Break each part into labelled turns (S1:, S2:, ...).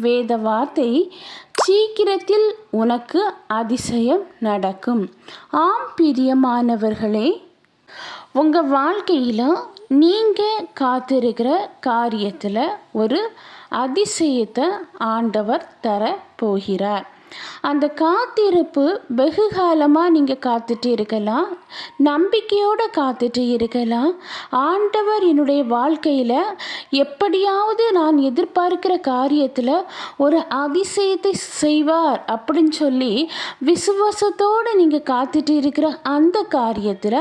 S1: வேத வார்த்தை சீக்கிரத்தில் உனக்கு அதிசயம் நடக்கும். ஆம் பிரியமானவர்களே உங்கள் வாழ்க்கையில் நீங்கள் காத்திருக்கிற காரியத்தில் ஒரு அதிசயத்தை ஆண்டவர் தர போகிறார் அந்த காத்திருப்பு வெகு காலமாக நீங்கள் காத்துட்டு இருக்கலாம். நம்பிக்கையோடு காத்துட்டு இருக்கலாம். ஆண்டவர் என்னுடைய வாழ்க்கையில் எப்படியாவது நான் எதிர்பார்க்கிற காரியத்தில் ஒரு அதிசயத்தை செய்வார் அப்படின்னு சொல்லி விசுவாசத்தோடு நீங்கள் காத்துட்டு இருக்கிற அந்த காரியத்தில்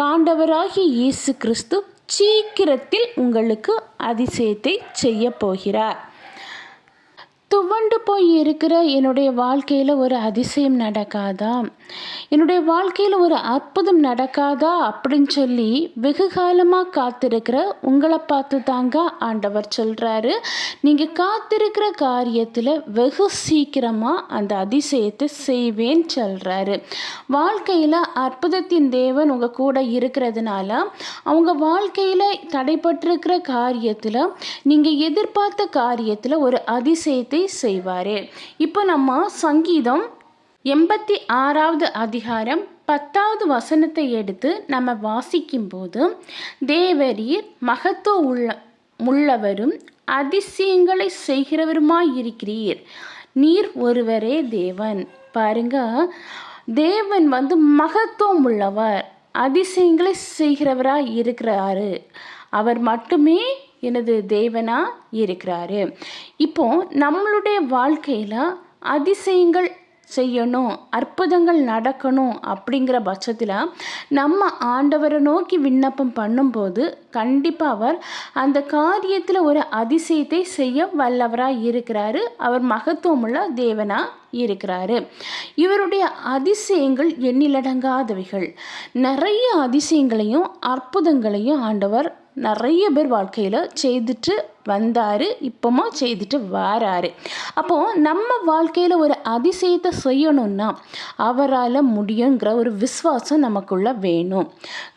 S1: காண்டவராகி இயேசு கிறிஸ்து சீக்கிரத்தில் உங்களுக்கு அதிசயத்தை செய்ய போகிறார். துவண்டு போய் இருக்கிற என்னுடைய வாழ்க்கையில் ஒரு அதிசயம் நடக்காதா? என்னுடைய வாழ்க்கையில் ஒரு அற்புதம் நடக்காதா? அப்படின்னு சொல்லி வெகு காலமாக காத்திருக்கிற உங்களை பார்த்து தாங்க ஆண்டவர் சொல்கிறாரு நீங்கள் காத்திருக்கிற காரியத்தில் வெகு சீக்கிரமாக அந்த அதிசயத்தை செய்வேன்னு சொல்கிறாரு வாழ்க்கையில் அற்புதத்தின் தேவன் உங்கள் கூட இருக்கிறதுனால அவங்க வாழ்க்கையில் தடைப்பட்டிருக்கிற காரியத்தில் நீங்கள் எதிர்பார்த்த காரியத்தில் ஒரு அதிசயத்தை செய்வார். இப்போ நம்ம சங்கீதம் எண்பத்தி ஆறாவது அதிகாரம் பத்தாவது வசனத்தை எடுத்து நம்ம வாசிக்கும்போது தேவரீர் மகத்துவ உள்ள உள்ளவரும் அதிசயங்களை செய்கிறவருமாயிருக்கிறீர் நீர் ஒருவரே தேவன். பாருங்க தேவன் வந்து மகத்துவம் உள்ளவர் அதிசயங்களை செய்கிறவராக இருக்கிறாரு. அவர் மட்டுமே எனது தேவனாக இருக்கிறாரு. இப்போ நம்மளுடைய வாழ்க்கையில் அதிசயங்கள் செய்யணும் அற்புதங்கள் நடக்கணும் அப்படிங்கிற பட்சத்தில் நம்ம ஆண்டவரை நோக்கி விண்ணப்பம் பண்ணும்போது கண்டிப்பாக அவர் அந்த காரியத்தில் ஒரு அதிசயத்தை செய்ய வல்லவராக இருக்கிறாரு. அவர் மகத்துவமுள்ள தேவனாக இருக்கிறாரு. இவருடைய அதிசயங்கள் எண்ணிலடங்காதவைகள். நிறைய அதிசயங்களையும் அற்புதங்களையும் ஆண்டவர் நிறைய பேர் வாழ்க்கையில் செய்துட்டு வந்தார் இப்போமா செய்துட்டு வராரு. அப்போது நம்ம வாழ்க்கையில் ஒரு அதிசயத்தை செய்யணும்னா அவரால் முடியுங்கிற ஒரு விசுவாசம் நமக்குள்ள வேணும்.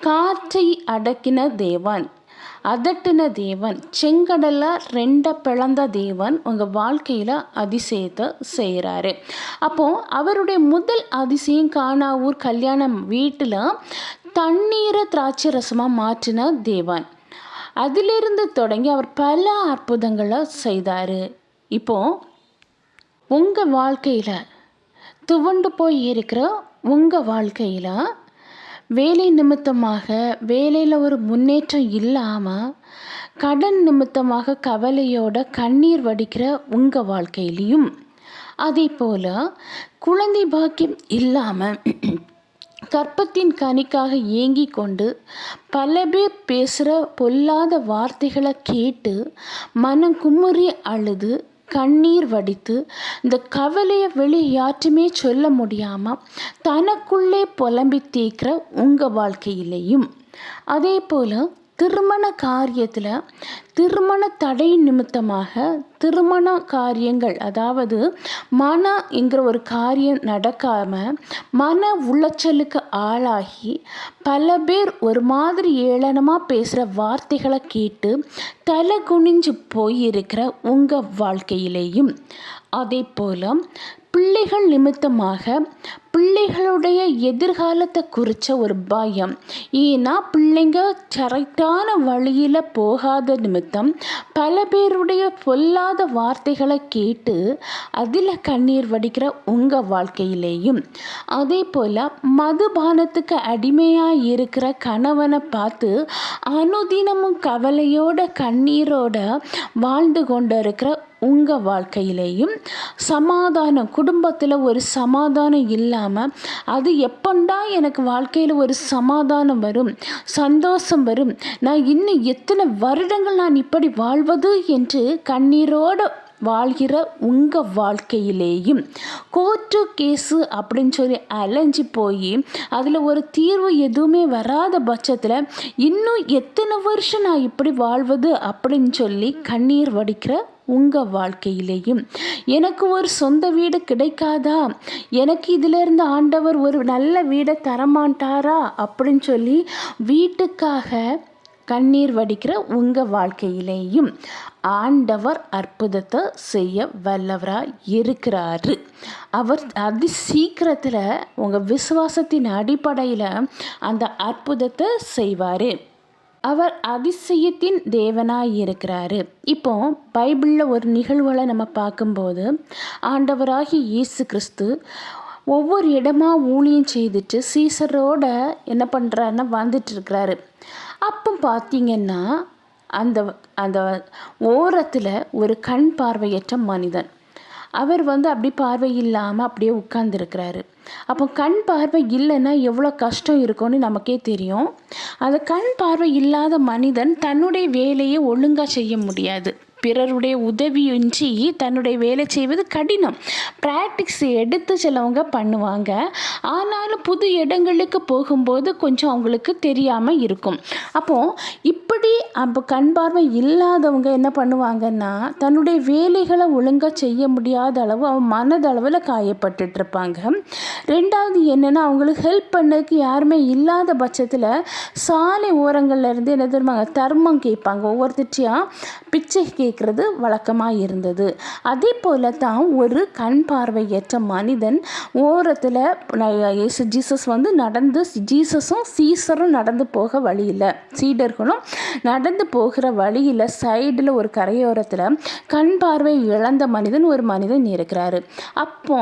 S1: காற்றை அடக்கின தேவன் அதட்டின தேவன் செங்கடலில் ரெண்டை பிளந்த தேவன் உங்கள் வாழ்க்கையில் அதிசயத்தை செய்கிறாரு அப்போது அவருடைய முதல் அதிசயம் காணாவூர் கல்யாணம் வீட்டில் தண்ணீரை திராட்சை ரசமாக மாற்றின தேவன். அதிலிருந்து தொடங்கி அவர் பல அற்புதங்களை செய்தார். இப்போ உங்கள் வாழ்க்கையில் துவண்டு போய் இருக்கிற உங்கள் வாழ்க்கையில் வேலை நிமித்தமாக வேலையில் ஒரு முன்னேற்றம் இல்லாமல் கடன் நிமித்தமாக கவலையோட கண்ணீர் வடிக்கிற உங்கள் வாழ்க்கையிலையும் அதே போல் குழந்தை பாக்கியம் இல்லாமல் கற்பத்தின் கனிக்காக ஏங்கி கொண்டு பல பேர் பேசுகிற பொல்லாத வார்த்தைகளை கேட்டு மனம் குமுறி அழுது கண்ணீர் வடித்து இந்த கவலையை வெளியே யாற்றுமே சொல்ல முடியாமல் தனக்குள்ளே புலம்பி தேய்க்கிற உங்கள் வாழ்க்கையிலையும். அதே போல் திருமண காரியத்தில் திருமண தடை நிமித்தமாக திருமண காரியங்கள் அதாவது மன என்கிற ஒரு காரியம் நடக்காமல் மன உளைச்சலுக்கு ஆளாகி பல பேர் ஒரு மாதிரி ஏளனமாக பேசுகிற வார்த்தைகளை கேட்டு தலை குனிஞ்சு போயிருக்கிற உங்கள் வாழ்க்கையிலேயும். அதே போல் பிள்ளைகள் நிமித்தமாக பிள்ளைகளுடைய எதிர்காலத்தை குறித்த ஒரு பயம். ஏன்னா பிள்ளைங்க கரெக்டான வழியில் போகாத நிமித்தம் பல பேருடைய பொல்லாத வார்த்தைகளை கேட்டு அதில் கண்ணீர் வடிக்கிற உங்கள் வாழ்க்கையிலேயும். அதே போல் மதுபானத்துக்கு அடிமையாக இருக்கிற கணவனை பார்த்து அனுதினமும் கவலையோட கண்ணீரோட வாழ்ந்து கொண்டு இருக்கிற உங்கள் வாழ்க்கையிலேயும் சமாதானம் குடும்பத்தில் ஒரு சமாதானம் இல்லை இல்லாமல் அது எப்பண்டா எனக்கு வாழ்க்கையில் ஒரு சமாதானம் வரும் சந்தோஷம் வரும்? நான் இன்னும் எத்தனை வருடங்கள் நான் இப்படி வாழ்வது என்று கண்ணீரோடு வாழ்கிற உங்கள் வாழ்க்கையிலேயும். கோர்ட்டு கேஸு அப்படின்னு சொல்லி அலைஞ்சு போய் அதில் ஒரு தீர்வு எதுவுமே வராத பட்சத்தில் இன்னும் எத்தனை வருஷம் நான் இப்படி வாழ்வது அப்படின்னு சொல்லி கண்ணீர் வடிக்கிற உங்கள் வாழ்க்கையிலேயும். எனக்கு ஒரு சொந்த வீடு கிடைக்காதா? எனக்கு இதிலிருந்து ஆண்டவர் ஒரு நல்ல வீடை தரமாட்டாரா? அப்படின்னு சொல்லி வீட்டுக்காக கண்ணீர் வடிக்கிற உங்கள் வாழ்க்கையிலேயும் ஆண்டவர் அற்புதத்தை செய்ய வல்லவராக இருக்கிறாரு. அவர் அதி சீக்கிரத்தில் உங்கள் விசுவாசத்தின் அடிப்படையில் அந்த அற்புதத்தை செய்வார். அவர் அதிசயத்தின் தேவனாக இருக்கிறாரு இப்போ பைபிளில் ஒரு நிகழ்வுகளை நம்ம பார்க்கும்போது ஆண்டவராகி இயேசு கிறிஸ்து ஒவ்வொரு இடமா ஊழியம் செய்துட்டு சீசரோட என்ன பண்ணுறாருன்னா வந்துட்டு இருக்கிறாரு அப்போ பார்த்தீங்கன்னா அந்த அந்த ஓரத்தில் ஒரு கண் பார்வையற்ற மனிதன். அவர் வந்து அப்படி பார்வை இல்லாமல் அப்படியே உட்கார்ந்துருக்கிறாரு. அப்போ கண் பார்வை இல்லைன்னா எவ்வளோ கஷ்டம் இருக்கும்னு நமக்கே தெரியும். அந்த கண் பார்வை இல்லாத மனிதன் தன்னுடைய வேலையை ஒழுங்காக செய்ய முடியாது. பிறருடைய உதவியின்றி தன்னுடைய வேலை செய்வது கடினம். ப்ராக்டிக்ஸ் எடுத்து சிலவங்க பண்ணுவாங்க. ஆனாலும் புது இடங்களுக்கு போகும்போது கொஞ்சம் அவங்களுக்கு தெரியாமல் இருக்கும். அப்போது இப்படி அப்போ கண் பார்வை இல்லாதவங்க என்ன பண்ணுவாங்கன்னா தன்னுடைய வேலைகளை ஒழுங்காக செய்ய முடியாத அளவு அவன் மனதளவில் காயப்பட்டுட்ருப்பாங்க. ரெண்டாவது என்னென்னா அவங்களுக்கு ஹெல்ப் பண்ணதுக்கு யாருமே இல்லாத பட்சத்தில் சாலை ஓரங்களில் இருந்து என்ன தருவாங்க தர்மம் கேட்பாங்க. ஒவ்வொருத்தர்ச்சியாக பிச்சை கே கேட்குறது வழக்கமாக இருந்தது அதே போல தான் ஒரு கண் பார்வையற்ற மனிதன் ஓரத்தில் இயேசு ஜீசஸ் வந்து நடந்து ஜீசஸும் சீசரும் நடந்து போக வழியில் சீடர்களும் நடந்து போகிற வழியில் சைடில் ஒரு கரையோரத்தில் கண் பார்வை இழந்த மனிதன் ஒரு மனிதன் இருக்கிறாரு. அப்போ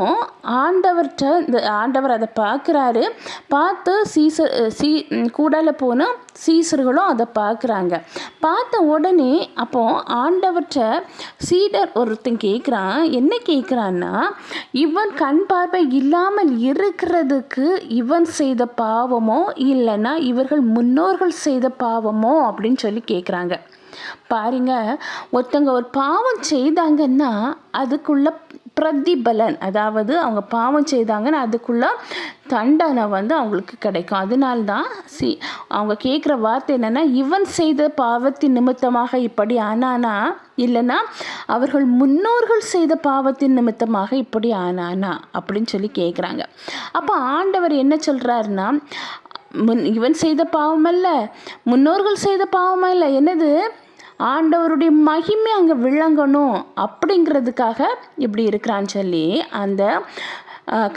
S1: ஆண்டவர்கிட்ட இந்த ஆண்டவர் அதை பார்க்குறாரு. பார்த்து சீசர் சீ கூடால போனால் சீசர்களும் அதை பார்க்குறாங்க. பார்த்த உடனே அப்போ ஆண்டவற்ற சீடர் ஒருத்தன் கேட்குறான் என்ன கேட்குறான்னா இவன் கண் பார்வை இல்லாமல் இருக்கிறதுக்கு இவன் செய்த பாவமோ இல்லைன்னா இவர்கள் முன்னோர்கள் செய்த பாவமோ? அப்படின்னு சொல்லி கேட்குறாங்க பாருங்க ஒருத்தங்க ஒரு பாவம் செய்தாங்கன்னா அதுக்குள்ள பிரதிபலன் அதாவது அவங்க பாவம் செய்தாங்கன்னு அதுக்குள்ள தண்டனை வந்து அவங்களுக்கு கிடைக்கும். அதனால்தான் சி அவங்க கேட்குற வார்த்தை என்னென்னா இவன் செய்த பாவத்தின் நிமித்தமாக இப்படி ஆனானா? இல்லைன்னா அவர்கள் முன்னோர்கள் செய்த பாவத்தின் நிமித்தமாக இப்படி ஆனானா? அப்படின்னு சொல்லி கேட்குறாங்க அப்போ ஆண்டவர் என்ன சொல்கிறாருன்னா முன் இவன் செய்த பாவமல்ல முன்னோர்கள் செய்த பாவமல்ல. என்னது? ஆண்டவருடைய மகிமை அங்கே விளங்கணும் அப்படிங்கிறதுக்காக இப்படி இருக்கிறான்னு சொல்லி அந்த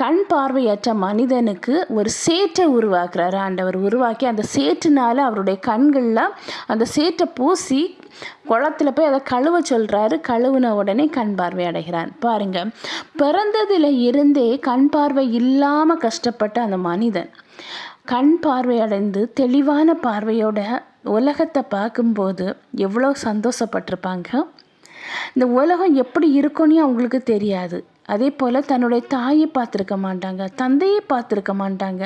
S1: கண் பார்வையற்ற மனிதனுக்கு ஒரு சேற்றை உருவாக்குறாரு. ஆண்டவர் உருவாக்கி அந்த சேற்றுனால அவருடைய கண்களில் அந்த சேற்றை பூசி குளத்தில் போய் அதை கழுவ சொல்கிறாரு கழுவுன உடனே கண் பார்வை அடைகிறார். பாருங்கள் பிறந்ததில் இருந்தே கண் பார்வை இல்லாமல் கஷ்டப்பட்ட அந்த மனிதன் கண் பார்வை அடைந்து தெளிவான பார்வையோட உலகத்தை பார்க்கும்போது எவ்வளோ சந்தோஷப்பட்டிருப்பாங்க? இந்த உலகம் எப்படி இருக்கும்னே அவங்களுக்கு தெரியாது. அதே போல் தன்னுடைய தாயை பார்த்துருக்க மாட்டாங்க தந்தையை பார்த்துருக்க மாட்டாங்க.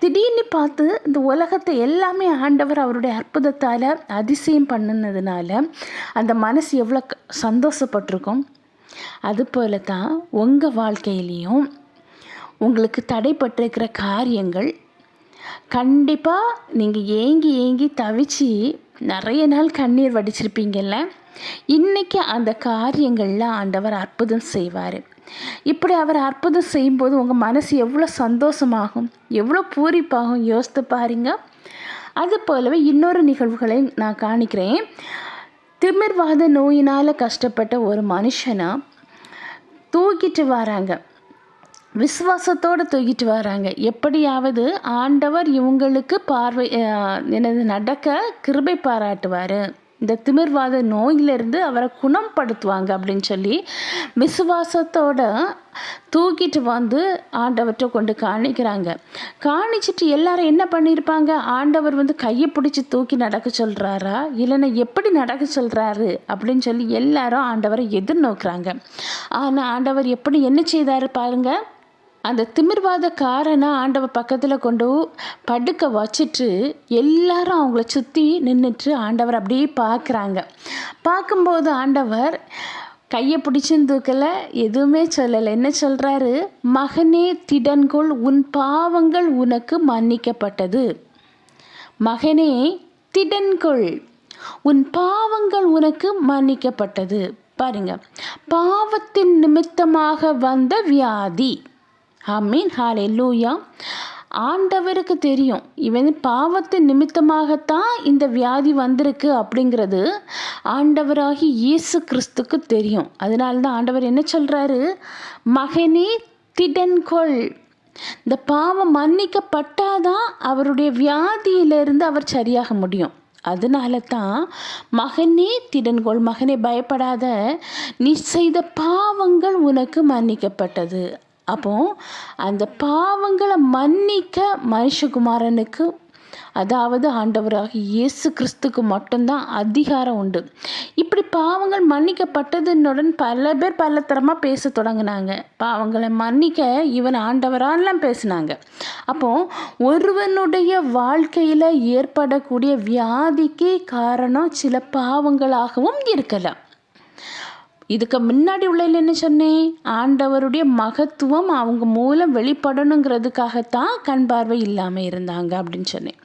S1: திடீர்னு பார்த்து இந்த உலகத்தை எல்லாமே ஆண்டவர் அவருடைய அற்புதத்தால் அதிசயம் பண்ணினதுனால அந்த மனசு எவ்வளோ சந்தோஷப்பட்டிருக்கும்? அது போல தான் உங்கள் வாழ்க்கையிலையும் உங்களுக்கு தடைப்பட்டிருக்கிற காரியங்கள் கண்டிப்பாக நீங்கள் ஏங்கி ஏங்கி தவிச்சு நிறைய நாள் கண்ணீர் வடிச்சிருப்பீங்கல்ல? இன்றைக்கி அந்த காரியங்களில் ஆண்டவர் அற்புதம் செய்வார். இப்படி அவர் அற்புதம் செய்யும்போது உங்கள் மனசு எவ்வளோ சந்தோஷமாகும் எவ்வளோ பூரிப்பாகும் யோசித்து பாருங்க. அது போலவே இன்னொரு நிகழ்வுகளை நான் காணிக்கிறேன். திமிர்வாத நோயினால் கஷ்டப்பட்ட ஒரு மனுஷனை தூக்கிட்டு வராங்க. விசுவாசத்தோடு தூக்கிட்டு வராங்க. எப்படியாவது ஆண்டவர் இவங்களுக்கு பார்வை எனது நடக்க கிருபை பாராட்டுவார். இந்த திமிர்வாத நோயிலிருந்து அவரை குணப்படுத்துவாங்க அப்படின்னு சொல்லி விசுவாசத்தோட தூக்கிட்டு வந்து ஆண்டவர்கிட்ட கொண்டு காணிக்கிறாங்க. காணிச்சிட்டு எல்லாரும் என்ன பண்ணியிருப்பாங்க ஆண்டவர் வந்து கையை பிடிச்சி தூக்கி நடக்க சொல்கிறாரா இல்லைன்னா எப்படி நடக்க சொல்கிறாரு அப்படின்னு சொல்லி எல்லாரும் ஆண்டவரை எதிர்நோக்குறாங்க. ஆனால் ஆண்டவர் எப்படி என்ன செய்தார் பாருங்கள் அந்த திமிர்வாத ஆண்டவ ஆண்டவர் பக்கத்தில் கொண்டு படுக்க வச்சுட்டு எல்லாரும் அவங்கள சுற்றி நின்றுட்டு ஆண்டவர் அப்படியே பார்க்குறாங்க. பார்க்கும்போது ஆண்டவர் கையை பிடிச்சும் தூக்கலை எதுவுமே சொல்லலை. என்ன சொல்கிறாரு மகனே திடன்கொள் உன் பாவங்கள் உனக்கு மன்னிக்கப்பட்டது. மகனே திடன்கொள் உன் பாவங்கள் உனக்கு மன்னிக்கப்பட்டது. பாருங்க. பாவத்தின் நிமித்தமாக வந்த வியாதி. அமீன் ஹாலே லூயா ஆண்டவருக்கு தெரியும். இவன் பாவத்து நிமித்தமாகத்தான் இந்த வியாதி வந்திருக்கு அப்படிங்கிறது ஆண்டவராகி இயேசு கிறிஸ்துக்கு தெரியும். அதனால தான் ஆண்டவர் என்ன சொல்கிறாரு மகனே திடன்கொள். இந்த பாவம் மன்னிக்கப்பட்டாதான் அவருடைய வியாதியிலிருந்து அவர் சரியாக முடியும். அதனால தான் மகனே திடன்கொள். மகனே பயப்படாத. நீ செய்த பாவங்கள் உனக்கு மன்னிக்கப்பட்டது. அப்போ அந்த பாவங்களை மன்னிக்க மனுஷகுமாரனுக்கு அதாவது ஆண்டவராக இயேசு கிறிஸ்துக்கு மட்டும்தான் அதிகாரம் உண்டு. இப்படி பாவங்கள் மன்னிக்கப்பட்டதுன்னுடன் பல பேர் பலத்தரமாக பேச தொடங்கினாங்க. பாவங்களை மன்னிக்க இவன் ஆண்டவரான்லாம் பேசினாங்க. அப்போ ஒருவனுடைய வாழ்க்கையில் ஏற்படக்கூடிய வியாதிக்கு காரணம் சில பாவங்களாகவும் இருக்கலாம். இதுக்கு முன்னாடி உள்ளதில் என்ன சொன்னேன் ஆண்டவருடைய மகத்துவம் அவங்க மூலம் வெளிப்படணுங்கிறதுக்காகத்தான் கண் பார்வை இல்லாமல் இருந்தாங்க அப்படின்னு சொன்னேன்.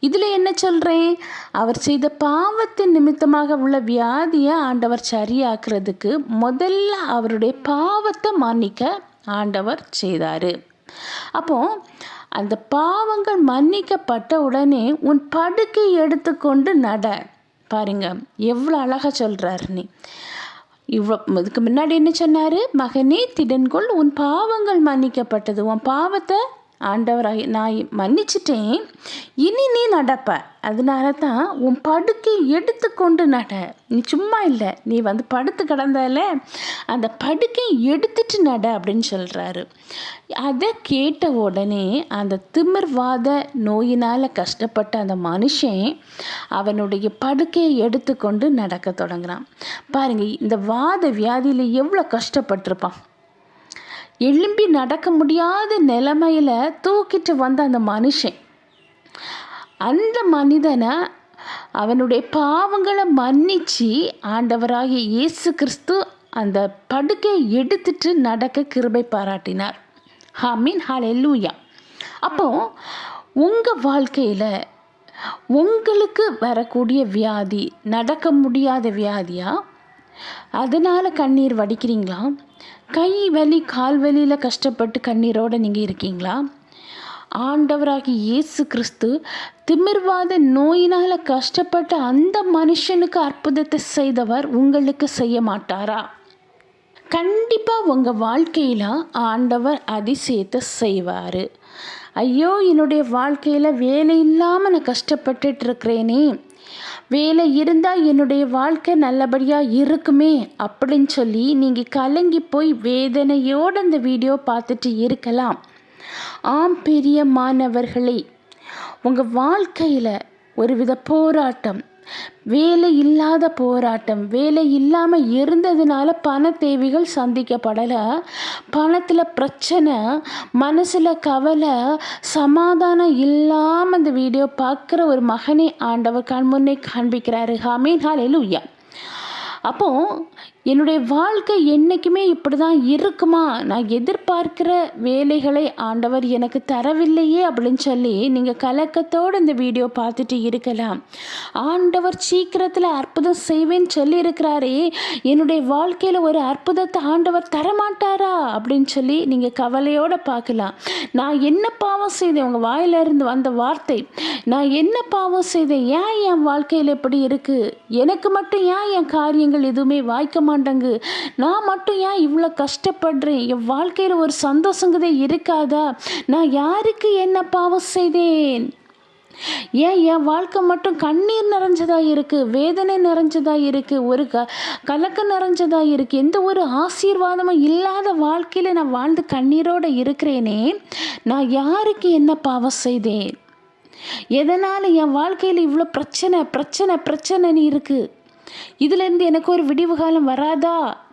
S1: இதில் என்ன சொல்கிறேன் அவர் செய்த பாவத்தின் நிமித்தமாக உள்ள வியாதியை ஆண்டவர் சரியாக்குறதுக்கு முதல்ல அவருடைய பாவத்தை மன்னிக்க ஆண்டவர் செய்தார். அப்போ அந்த பாவங்கள் மன்னிக்கப்பட்ட உடனே உன் படுக்கை எடுத்துக்கொண்டு நட. பாருங்க எவ்வளோ அழகாக சொல்கிறார் நீ. இவ்வளோ இதுக்கு முன்னாடி என்ன சொன்னார்? மகனே திடன்கொள் உன் பாவங்கள் மன்னிக்கப்பட்டது. உன் பாவத்தை ஆண்டவராக நான் மன்னிச்சிட்டேன். இனி நீ நடப்ப. அதனால தான் உன் படுக்கை எடுத்துக்கொண்டு நட. நீ சும்மா இல்லை. நீ வந்து படுத்து கிடந்தால அந்த படுக்கை எடுத்துட்டு நட அப்படின்னு சொல்கிறாரு அதை கேட்ட உடனே அந்த திமிர்வாத நோயினால் கஷ்டப்பட்ட அந்த மனுஷன் அவனுடைய படுக்கையை எடுத்துக்கொண்டு நடக்க தொடங்குறான். பாருங்கள் இந்த வாத வியாதியில் எவ்வளோ கஷ்டப்பட்டிருப்பான். எழும்பி நடக்க முடியாத நிலைமையில் தூக்கிட்டு வந்த அந்த மனுஷன். அந்த மனிதனை அவனுடைய பாவங்களை மன்னிச்சு ஆண்டவராகிய இயேசு கிறிஸ்து அந்த படுக்கையை எடுத்துட்டு நடக்க கிருபை பாராட்டினார். ஹாமீன் லூயா அப்போ உங்கள் வாழ்க்கையில் உங்களுக்கு வரக்கூடிய வியாதி நடக்க முடியாத வியாதியா? அதனால் கண்ணீர் வடிக்கிறீங்களா? கை வலி கால் வலியில் கஷ்டப்பட்டு கண்ணீரோடு நீங்கள் இருக்கீங்களா? ஆண்டவராகி இயேசு கிறிஸ்து திமிர்வாத நோயினால் கஷ்டப்பட்ட அந்த மனுஷனுக்கு அற்புதத்தை செய்தவர் உங்களுக்கு செய்ய மாட்டாரா? கண்டிப்பாக உங்கள் வாழ்க்கையில் ஆண்டவர் அதிசயத்தை செய்வார். ஐயோ என்னுடைய வாழ்க்கையில் வேலை இல்லாமல் நான் கஷ்டப்பட்டுட்டு இருக்கிறேனே. வேலை இருந்தால் என்னுடைய வாழ்க்கை நல்லபடியாக இருக்குமே அப்படின்னு சொல்லி நீங்கள் கலங்கி போய் வேதனையோடு அந்த வீடியோ பார்த்துட்டு இருக்கலாம். ஆம் பெரிய மாணவர்களே உங்கள் வாழ்க்கையில் ஒருவித போராட்டம் வேலை இல்லாத போராட்டம் வேலை இல்லாமல் இருந்ததுனால பண தேவைகள் சந்திக்கப்படலை. பணத்தில் பிரச்சனை மனசில் கவலை சமாதானம் இல்லாமல் அந்த வீடியோ பார்க்குற ஒரு மகனை ஆண்டவர் கண் முன்னே காண்பிக்கிறாரு. ஹாமீன் ஹாலேலூயா அப்போது என்னுடைய வாழ்க்கை என்றைக்குமே இப்படி தான் இருக்குமா? நான் எதிர்பார்க்கிற வேலைகளை ஆண்டவர் எனக்கு தரவில்லையே அப்படின்னு சொல்லி நீங்கள் கலக்கத்தோடு இந்த வீடியோ பார்த்துட்டு இருக்கலாம். ஆண்டவர் சீக்கிரத்தில் அற்புதம் செய்வேன்னு சொல்லியிருக்கிறாரே. என்னுடைய வாழ்க்கையில் ஒரு அற்புதத்தை ஆண்டவர் தரமாட்டாரா? அப்படின்னு சொல்லி நீங்கள் கவலையோடு பார்க்கலாம். நான் என்ன பாவம் செய்தேன்? உங்கள் வாயிலிருந்து வந்த வார்த்தை. நான் என்ன பாவம் செய்தேன்? ஏன் என் வாழ்க்கையில் எப்படி இருக்குது எனக்கு மட்டும் ஏன் என் காரியங்கள் எதுவுமே வாய்க்க மாட்டேங்கு நான் மட்டும் ஏன் இவ்வளோ கஷ்டப்படுறேன்? என் வாழ்க்கையில் ஒரு சந்தோஷங்கிறதே இருக்காதா? நான் யாருக்கு என்ன பாவம் செய்தேன்? ஏன் என் வாழ்க்கை மட்டும் கண்ணீர் நிறைஞ்சதாக இருக்குது வேதனை நிறைஞ்சதாக இருக்குது ஒரு க கலக்கம் நிறைஞ்சதாக இருக்குது எந்த ஒரு ஆசீர்வாதமும் இல்லாத வாழ்க்கையில் நான் வாழ்ந்து கண்ணீரோடு இருக்கிறேனே நான் யாருக்கு என்ன பாவம் செய்தேன்? எதனால் என் வாழ்க்கையில் இவ்வளோ பிரச்சனை பிரச்சனை பிரச்சனைன்னு இருக்குது இதுலேருந்து எனக்கு ஒரு விடிவு காலம் வராதா?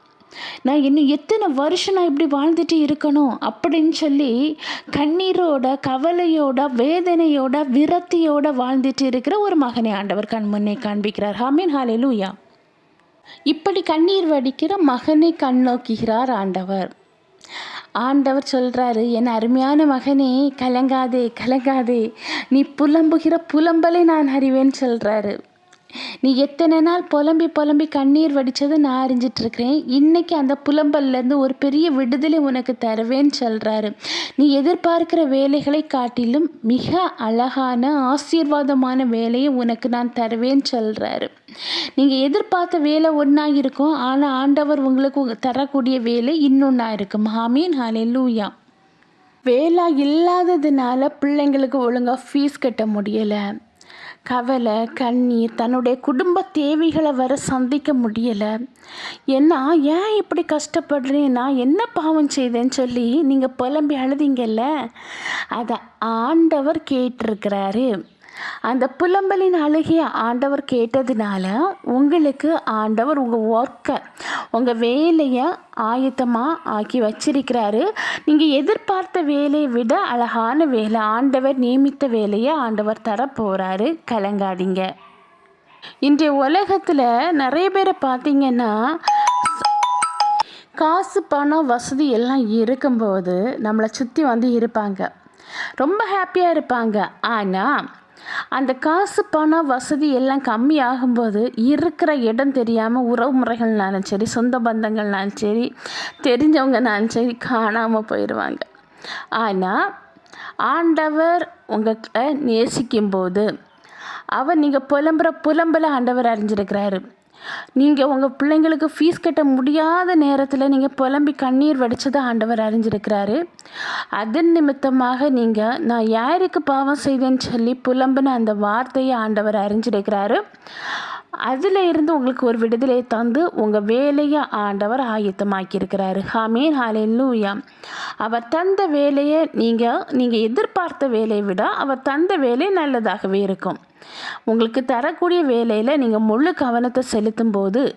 S1: நான் இன்னும் எத்தனை வருஷம் நான் இப்படி வாழ்ந்துட்டு இருக்கணும்? அப்படின்னு சொல்லி கண்ணீரோட கவலையோட வேதனையோட விரத்தியோட வாழ்ந்துட்டு இருக்கிற ஒரு மகனை ஆண்டவர் கண் முன்னே காண்பிக்கிறார். ஹாமீன் ஹாலே லூயா இப்படி கண்ணீர் வடிக்கிற மகனை கண் நோக்குகிறார் ஆண்டவர். ஆண்டவர் சொல்கிறாரு என் அருமையான மகனே கலங்காதே கலங்காதே. நீ புலம்புகிற புலம்பலை நான் அறிவேன்னு சொல்கிறாரு நீ எத்தனை நாள் புலம்பி புலம்பி கண்ணீர் வடித்ததை நான் அறிஞ்சிட்ருக்கிறேன் இன்றைக்கி அந்த புலம்பல்லேருந்து ஒரு பெரிய விடுதலை உனக்கு தருவேன்னு சொல்கிறாரு நீ எதிர்பார்க்கிற வேலைகளை காட்டிலும் மிக அழகான ஆசீர்வாதமான வேலையை உனக்கு நான் தருவேன்னு சொல்கிறாரு நீங்கள் எதிர்பார்த்த வேலை ஒன்றா இருக்கும் ஆனால் ஆண்டவர் உங்களுக்கு தரக்கூடிய வேலை இன்னொன்றா இருக்கும் ஆமீன் லூயா வேலை இல்லாததுனால பிள்ளைங்களுக்கு ஒழுங்காக ஃபீஸ் கட்ட முடியலை. கவலை கண்ணீர் தன்னுடைய குடும்ப தேவைகளை வர சந்திக்க முடியலை. ஏன்னா ஏன் இப்படி கஷ்டப்படுறேன் நான் என்ன பாவம் செய்தேன்னு சொல்லி நீங்கள் புலம்பி அழுதிங்கல்ல? அதை ஆண்டவர் கேட்டிருக்கிறாரு. அந்த புலம்பலின் அழுகிய ஆண்டவர் கேட்டதுனால உங்களுக்கு ஆண்டவர் உங்கள் ஒர்க்கை உங்கள் வேலையை ஆயத்தமாக ஆக்கி வச்சிருக்கிறாரு. நீங்கள் எதிர்பார்த்த வேலையை விட அழகான வேலை ஆண்டவர் நியமித்த வேலையை ஆண்டவர் தர போகிறாரு கலங்காதீங்க. இன்றைய உலகத்தில் நிறைய பேரை பார்த்தீங்கன்னா காசு பணம் வசதி எல்லாம் இருக்கும்போது நம்மளை சுற்றி வந்து இருப்பாங்க. ரொம்ப ஹாப்பியாக இருப்பாங்க. ஆனால் அந்த காசு பணம் வசதி எல்லாம் கம்மி ஆகும்போது இருக்கிற இடம் தெரியாமல் உறவு முறைகள்னாலும் சரி சொந்த பந்தங்கள்னாலும் சரி தெரிஞ்சவங்கனாலும் சரி காணாமல் போயிடுவாங்க ஆனால் ஆண்டவர் உங்களை நேசிக்கும்போது அவர் நீங்கள் புலம்புற புலம்பல ஆண்டவர் அறிஞ்சிருக்கிறாரு. நீங்கள் உங்கள் பிள்ளைங்களுக்கு ஃபீஸ் கட்ட முடியாத நேரத்தில் நீங்கள் புலம்பி கண்ணீர் வடித்ததை ஆண்டவர் அறிஞ்சிருக்கிறாரு. அதன் நிமித்தமாக நீங்கள் நான் யாருக்கு பாவம் செய்தேன்னு சொல்லி புலம்பின அந்த வார்த்தையை ஆண்டவர் அறிஞ்சிருக்கிறாரு. அதில் இருந்து உங்களுக்கு ஒரு விடுதலையை தந்து உங்கள் வேலையை ஆண்டவர் ஆயத்தமாக்கியிருக்கிறாரு. ஹாமீன் ஹாலெல்லூயா அவர் தந்த வேலையை நீங்கள் நீங்கள் எதிர்பார்த்த வேலையை விட அவர் தந்த வேலை நல்லதாகவே இருக்கும். உங்களுக்கு தரக்கூடிய வேலையில் நீங்கள் முழு கவனத்தை செலுத்தும் போது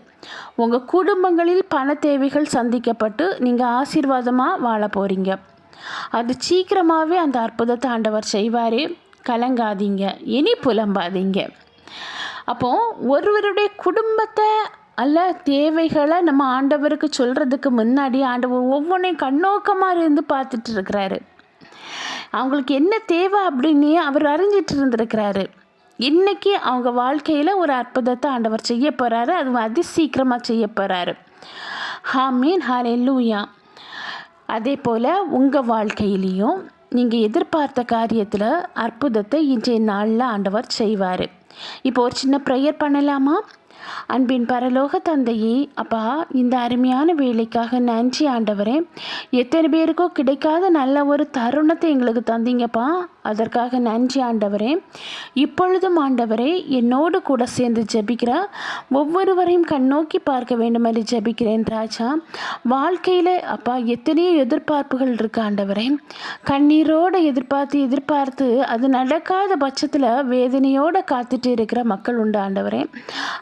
S1: உங்கள் குடும்பங்களில் பண தேவைகள் சந்திக்கப்பட்டு நீங்கள் ஆசீர்வாதமாக வாழ போகிறீங்க அது சீக்கிரமாகவே அந்த அற்புதத்தை ஆண்டவர் செய்வாரே. கலங்காதீங்க. இனி புலம்பாதீங்க. அப்போது ஒருவருடைய குடும்பத்தை அல்ல தேவைகளை நம்ம ஆண்டவருக்கு சொல்கிறதுக்கு முன்னாடி ஆண்டவர் ஒவ்வொன்றையும் கண்ணோக்கமாக இருந்து பார்த்துட்டு இருக்கிறாரு. அவங்களுக்கு என்ன தேவை அப்படின்னு அவர் அறிஞ்சிட்டு இருந்திருக்கிறாரு. இன்றைக்கி அவங்க வாழ்க்கையில் ஒரு அற்புதத்தை ஆண்டவர் செய்ய போகிறாரு அது அதி சீக்கிரமாக செய்ய போகிறாரு ஹாமீன் ஹாலே லூயா அதே போல் உங்கள் வாழ்க்கையிலையும் நீங்கள் எதிர்பார்த்த காரியத்தில் அற்புதத்தை இன்றைய நாளில் ஆண்டவர் செய்வார். இப்போ ஒரு சின்ன ப்ரேயர் பண்ணலாமா? அன்பின் பரலோக தந்தையே அப்பா இந்த அருமையான வேலைக்காக நன்றி ஆண்டவரே. எத்தனை பேருக்கோ கிடைக்காத நல்ல ஒரு தருணத்தை எங்களுக்கு தந்தீங்கப்பா. அதற்காக நன்றி ஆண்டவரே. இப்பொழுதும் ஆண்டவரே என்னோடு கூட சேர்ந்து ஜபிக்கிற ஒவ்வொருவரையும் கண்ணோக்கி பார்க்க வேண்டும் என்று ஜபிக்கிறேன் ராஜா. வாழ்க்கையில் அப்பா எத்தனையோ எதிர்பார்ப்புகள் இருக்கு ஆண்டவரே. கண்ணீரோடு எதிர்பார்த்து எதிர்பார்த்து அது நடக்காத பட்சத்தில் வேதனையோடு காத்துட்டு இருக்கிற மக்கள் உண்டு ஆண்டவரே.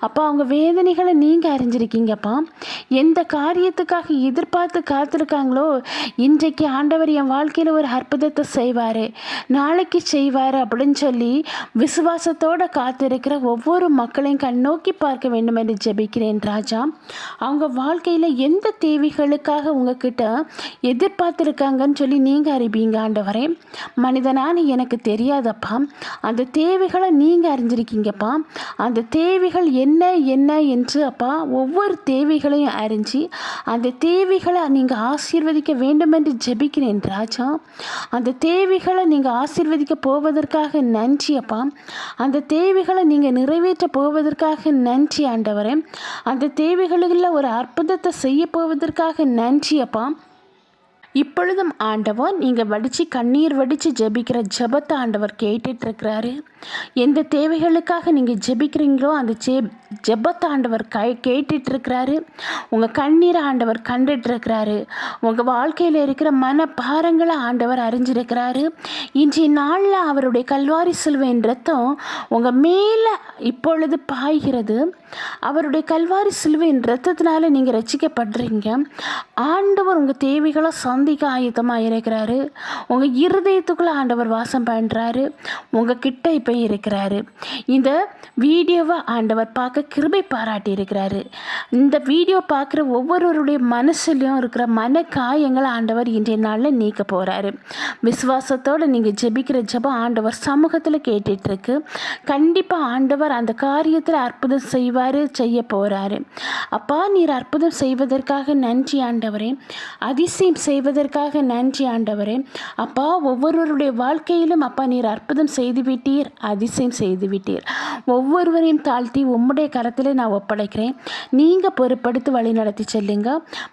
S1: அப்பா அவங்க வேதனைகளை நீங்கள் அறிஞ்சிருக்கீங்கப்பா எந்த காரியத்துக்காக எதிர்பார்த்து காத்திருக்காங்களோ இன்றைக்கு ஆண்டவர் என் வாழ்க்கையில் ஒரு அற்புதத்தை செய்வார். நான் நாளைக்கு செய்வார் அப்படின்னு சொல்லி விசுவாசத்தோடு காத்திருக்கிற ஒவ்வொரு மக்களையும் கண்ணோக்கி பார்க்க வேண்டும் என்று ஜெபிக்கிறேன் ராஜா. அவங்க வாழ்க்கையில் எந்த தேவைகளுக்காக உங்ககிட்ட எதிர்பார்த்துருக்காங்கன்னு சொல்லி நீங்கள் அறிவிங்க ஆண்டவரே. மனிதனான எனக்கு தெரியாதப்பா. அந்த தேவைகளை நீங்கள் அறிஞ்சிருக்கீங்கப்பா. அந்த தேவைகள் என்ன என்ன என்று அப்பா ஒவ்வொரு தேவைகளையும் அறிஞ்சு அந்த தேவைகளை நீங்கள் ஆசீர்வதிக்க வேண்டும் என்று ஜெபிக்கிறேன் ராஜா. அந்த தேவைகளை நீங்கள் ஆசிர்வதிக்க போவதற்காக நன்றி அப்பா. அந்த தேவைகளை நீங்கள் நிறைவேற்ற போவதற்காக நன்றி ஆண்டவரே. அந்த தேவைகளில் ஒரு அற்புதத்தை செய்ய போவதற்காக நன்றி அப்பா. இப்பொழுதும் ஆண்டவர் நீங்கள் வடித்து கண்ணீர் வடித்து ஜெபிக்கிற ஜெபத்தை ஆண்டவர் கேட்டுட்ருக்கிறாரு. எந்த தேவைகளுக்காக நீங்கள் ஜெபிக்கிறீங்களோ அந்த ஜெ ஜெபத்தை ஆண்டவர் கை கேட்டுட்ருக்கிறாரு. உங்கள் கண்ணீரை ஆண்டவர் கண்டுட்ருக்கிறாரு. உங்கள் வாழ்க்கையில் இருக்கிற மன பாரங்களை ஆண்டவர் அறிஞ்சிருக்கிறாரு. இன்றைய நாளில் அவருடைய கல்வாரி சிலுவையின் ரத்தம் உங்கள் மேலே இப்பொழுது பாய்கிறது. அவருடைய கல்வாரி சிலுவையின் ரத்தத்தினால நீங்கள் ரசிக்கப்படுறீங்க ஆண்டவர் உங்கள் தேவைகளை சொந்த சந்திக்க ஆயத்தமாக இருக்கிறாரு. உங்கள் இருதயத்துக்குள்ளே ஆண்டவர் வாசம் பண்ணுறாரு உங்கள் கிட்ட இப்போ இருக்கிறாரு. இந்த வீடியோவை ஆண்டவர் பார்க்க கிருபை பாராட்டி இருக்கிறாரு. இந்த வீடியோ பார்க்குற ஒவ்வொருவருடைய மனசுலையும் இருக்கிற மன காயங்களை ஆண்டவர் இன்றைய நாளில் நீக்க போகிறாரு விசுவாசத்தோடு நீங்கள் ஜெபிக்கிற ஜெபம் ஆண்டவர் சமூகத்தில் கேட்டுட்ருக்கு. கண்டிப்பாக ஆண்டவர் அந்த காரியத்தில் அற்புதம் செய்வார் செய்ய போகிறாரு அப்பா நீர் அற்புதம் செய்வதற்காக நன்றி ஆண்டவரே. அதிசயம் செய்வது கொடுத்ததற்காக நன்றி ஆண்டவரே. அப்பா ஒவ்வொருவருடைய வாழ்க்கையிலும் அப்பா நீர் அற்புதம் செய்து விட்டீர் அதிசயம் செய்து விட்டீர் ஒவ்வொருவரையும் தாழ்த்தி உம்முடைய கரத்தில் நான் ஒப்படைக்கிறேன். நீங்கள் பொறுப்படுத்தி வழி நடத்தி செல்லுங்க.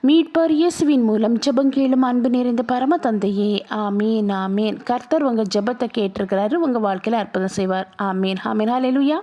S1: மீட்பார் இயேசுவின் மூலம் ஜெபம் கீழும் அன்பு நிறைந்த பரம தந்தையே. ஆமீன் ஆமீன். கர்த்தர் உங்கள் ஜெபத்தை கேட்டிருக்கிறாரு உங்கள் வாழ்க்கையில் அற்புதம் செய்வார். ஆமீன் ஆமீன். ஹாலேலுயா